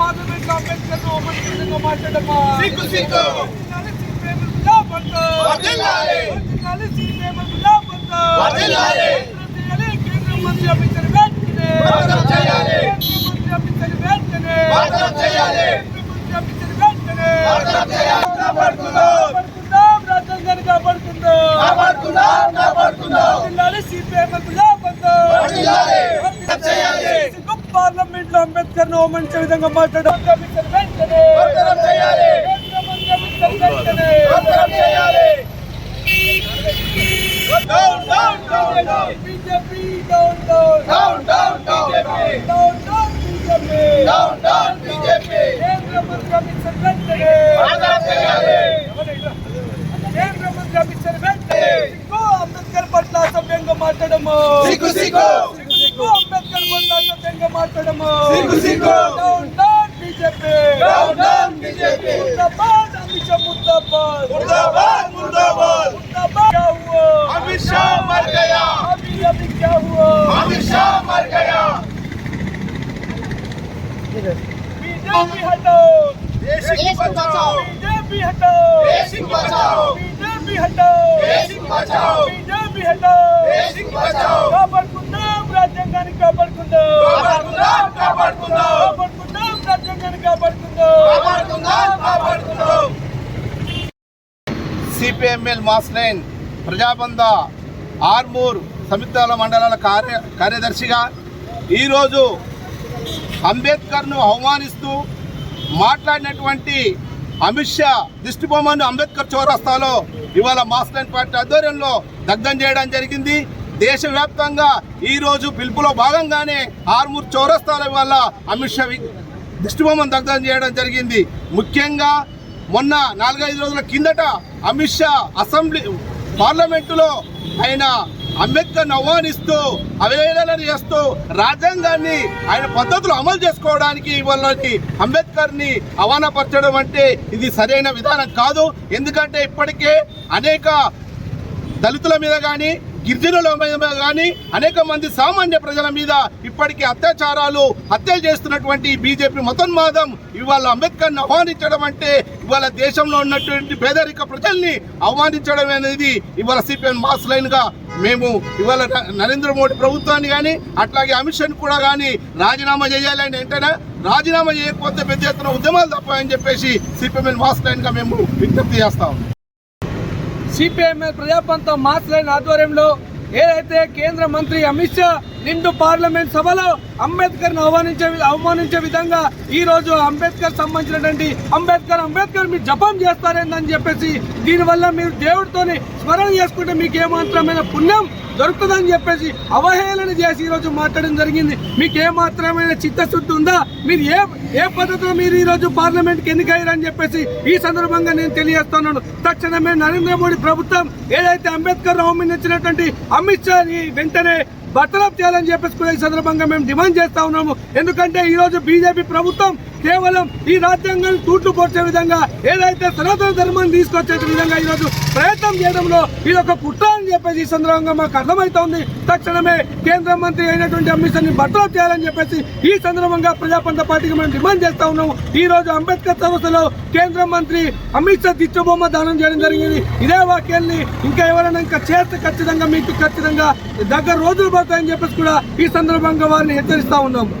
Parliament Ambedkar అవమానించడంగా మాట్లాడమ్మా సిగ్గు సిగ్గు. వర్ధిల్లాలి సిపిఎం గులాబంతో. వర్ధిల్లాలి. మంత్రి అమిత్ షా వెంటనే సిగ్గు అంబేద్కర్ పట్ల అసభ్యంగా మాట్లాడము ಜೊತೆಗೆ ಮಾತಾಡಮ್ಮ ಸಿಗು ಸಿಗು down down BJP down down BJP ಮುರ್ದಾಬಾದ್ ಅಮಿತ್ ಶಾ ಮುರ್ದಾಬಾದ್ ಮುರ್ದಾಬಾದ್ ಮುರ್ದಾಬಾದ್ ಮುರ್ದಾಬಾದ್ क्या हुआ अमित शाह मर गया अभी अभी क्या हुआ? अमित शाह मर गया बीजेपी हटाओ। देश को बचाओ। बीजेपी हटाओ। देश को बचाओ। बीजेपी हटाओ। देश को बचाओ। बीजेपी हटाओ। देश को बचाओ। సిపిఎంఎల్ మాస్ లైన్ ప్రజాబంధ ఆర్మూర్ సంయుక్తాల మండలాల కార్య కార్యదర్శిగా ఈరోజు అంబేద్కర్ను అవమానిస్తూ మాట్లాడినటువంటి అమిత్ షా దిష్టిబొమ్మను అంబేద్కర్ చౌరస్తాలో ఇవాళ మాస్ లైన్ పార్టీ ఆధ్వర్యంలో దగ్ధం చేయడం జరిగింది. దేశవ్యాప్తంగా ఈరోజు పిలుపులో భాగంగానే ఆర్మూర్ చౌరస్తాల వల్ల అమిత్ షా దిష్టిబొమ్మను దగ్ధం చేయడం జరిగింది. ముఖ్యంగా మొన్న నాలుగైదు రోజుల కిందట అమిత్ షా అసెంబ్లీ పార్లమెంటులో ఆయన అంబేద్కర్ని ఆహ్వానిస్తూ అవేళన చేస్తూ రాజ్యాంగాన్ని ఆయన పద్ధతులు అమలు చేసుకోవడానికి వాళ్ళని అంబేద్కర్ని అవానపరచడం అంటే ఇది సరైన విధానం కాదు. ఎందుకంటే ఇప్పటికే అనేక దళితుల మీద కానీ గిరిజనుల మీద కానీ అనేక మంది సామాన్య ప్రజల మీద ఇప్పటికీ అత్యాచారాలు హత్యలు చేస్తున్నటువంటి బీజేపీ మతోన్మాదం ఇవాళ అంబేద్కర్ని ఆహ్వానించడం అంటే ఇవాళ దేశంలో ఉన్నటువంటి పేదరిక ప్రజల్ని అవమానించడం అనేది ఇవాళ సిపిఎం మాస్ లైన్గా మేము ఇవాళ నరేంద్ర మోడీ ప్రభుత్వాన్ని కానీ అట్లాగే అమిత్ షాని కూడా కానీ రాజీనామా చేయాలని ఏంటనే రాజీనామా చేయకపోతే పెద్ద ఎత్తున ఉద్యమాలు తప్పాయని చెప్పేసి సిపిఎం మాస్ లైన్గా మేము విజ్ఞప్తి చేస్తాం సిపిఐఎం ప్రజాపంతం మాస్ లైన్ ఆధ్వర్యంలో ఏదైతే కేంద్ర మంత్రి అమిత్ షా నిండు పార్లమెంట్ సభలో అంబేద్కర్ అవమానించే అవమానించే విధంగా ఈ రోజు అంబేద్కర్ సంబంధించినటువంటి అంబేద్కర్ అంబేద్కర్ మీరు జపం చేస్తారేందని చెప్పేసి దీనివల్ల మీరు దేవుడితోని స్మరణ చేసుకుంటే మీకు ఏమాత్రమైన పుణ్యం దొరుకుతుందని చెప్పేసి అవహేళన చేసి ఈరోజు మాట్లాడడం జరిగింది. మీకు ఏమాత్రమైన చిత్తశుద్ధి ఉందా? మీరు ఏ ఏ పద్ధతిలో మీరు ఈరోజు పార్లమెంట్కి ఎన్నికయ్యారని చెప్పేసి ఈ సందర్భంగా నేను తెలియజేస్తున్నాను. తక్షణమే నరేంద్ర మోడీ ప్రభుత్వం ఏదైతే అంబేద్కర్ అవమానించినటువంటి అమిత్ షా వెంటనే బట్టలప్ చేయాలని చెప్పేసి కూడా ఈ సందర్భంగా మేము డిమాండ్ చేస్తా ఉన్నాము. ఎందుకంటే ఈరోజు బీజేపీ ప్రభుత్వం కేవలం ఈ రాజ్యాంగాన్ని తూట్లు పొడిచే విధంగా ఏదైతే సనాతన ధర్మాన్ని తీసుకొచ్చే విధంగా ఈ రోజు ప్రయత్నం చేయడంలో ఇది ఒక కుట్ర అని చెప్పేసి ఈ సందర్భంగా మాకు అర్థమవుతోంది. తక్షణమే కేంద్ర మంత్రి అయినటువంటి అమిత్ షాని చేయాలని చెప్పేసి ఈ సందర్భంగా ప్రజాపంత పార్టీకి మేము డిమాండ్ చేస్తా ఉన్నాము ఈ రోజు అంబేద్కర్ సదస్సులో కేంద్ర మంత్రి అమిత్ షా దిచ్చబొమ్మ దానం చేయడం జరిగింది. ఇదే వాక్యాన్ని ఇంకా ఎవరైనా ఇంకా చేస్తే ఖచ్చితంగా మీకు ఖచ్చితంగా దగ్గర రోజులు పడతాయని చెప్పేసి కూడా ఈ సందర్భంగా వారిని హెచ్చరిస్తా ఉన్నాము